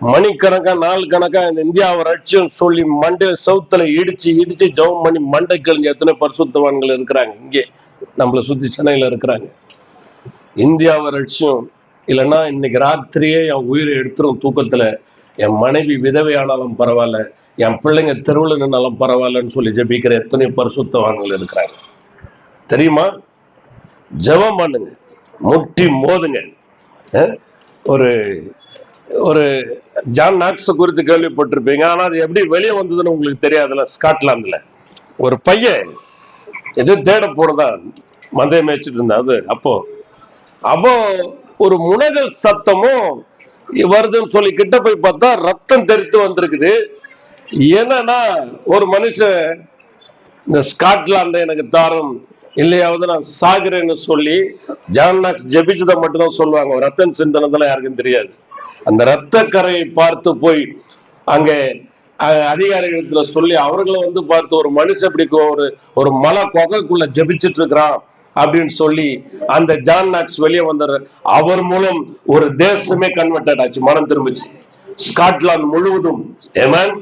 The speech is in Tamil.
மணிக்கணக்கா நாள் கணக்கா இந்த இந்தியாவை ரட்சியம் சொல்லி மண்டை சவுத்துல இடிச்சு இடிச்சு ஜெபம் பண்ணி மண்டை கழிஞ்ச எத்தனை பரிசுத்தவான்கள் இருக்கிறாங்க. இங்கே நம்மளை சுத்தி சென்னையில இருக்கிறாங்க. இந்தியாவை ரட்சியம் இல்லைன்னா இன்னைக்கு ராத்திரியே என் உயிரை எடுத்துரும் தூக்கத்துல. என் மனைவி விதவையானாலும் பரவாயில்ல. என் பிள்ளைங்க தெருவில் நின்னாலும் பரவாயில்லன்னு சொல்லி ஜெபிக்கிற எத்தனை பரிசுத்தவான்கள் இருக்கிறாங்க. தெரியுமா? ஜெபம் பண்ணுங்க. முட்டி மோதுங்க. ஒரு ஒரு ஜான் நாக்ஸ் குறித்து கேள்விப்பட்டிருப்பீங்க. ஆனா அது எப்படி வெளியே வந்ததுன்னு உங்களுக்கு தெரியாதுல்ல ஸ்காட்லாந்துல ஒரு பையன் எது தேட போறதான் மந்தைய மேய்ச்சிட்டு இருந்தா அது அப்போ அப்போ ஒரு முனகல் சத்தமும் வருதுன்னு சொல்லி கிட்ட போய் பார்த்தா ரத்தம் தெரித்து வந்திருக்குது. என்னன்னா ஒரு மனுஷன் இந்த ஸ்காட்லாந்து எனக்கு தாரும் இல்லையாவது நான் சாகிறேன்னு சொல்லி ஜான் நாக்ஸ் ஜெபிச்சதை மட்டும்தான் சொல்லுவாங்க. ரத்தன் சிந்தனதெல்லாம் யாருக்கும் தெரியாது. அந்த இரத்த கரையை பார்த்து போய் அங்கே அஹ், சொல்லி அவர்களை வந்து பார்த்து ஒரு மனுஷன் இப்படி ஒரு ஒரு மலை கொகைக்குள்ள ஜெபிச்சிட்டு இருக்கிறான் அப்படின்னு சொல்லி அந்த ஜான் நாக்ஸ் வெளியே வந்தாரு. அவர் மூலம் ஒரு தேசமே கன்வெர்டட் ஆச்சு. மனம் திரும்பிச்சு. ஸ்காட்லாந்து முழுவதும். ஏமன்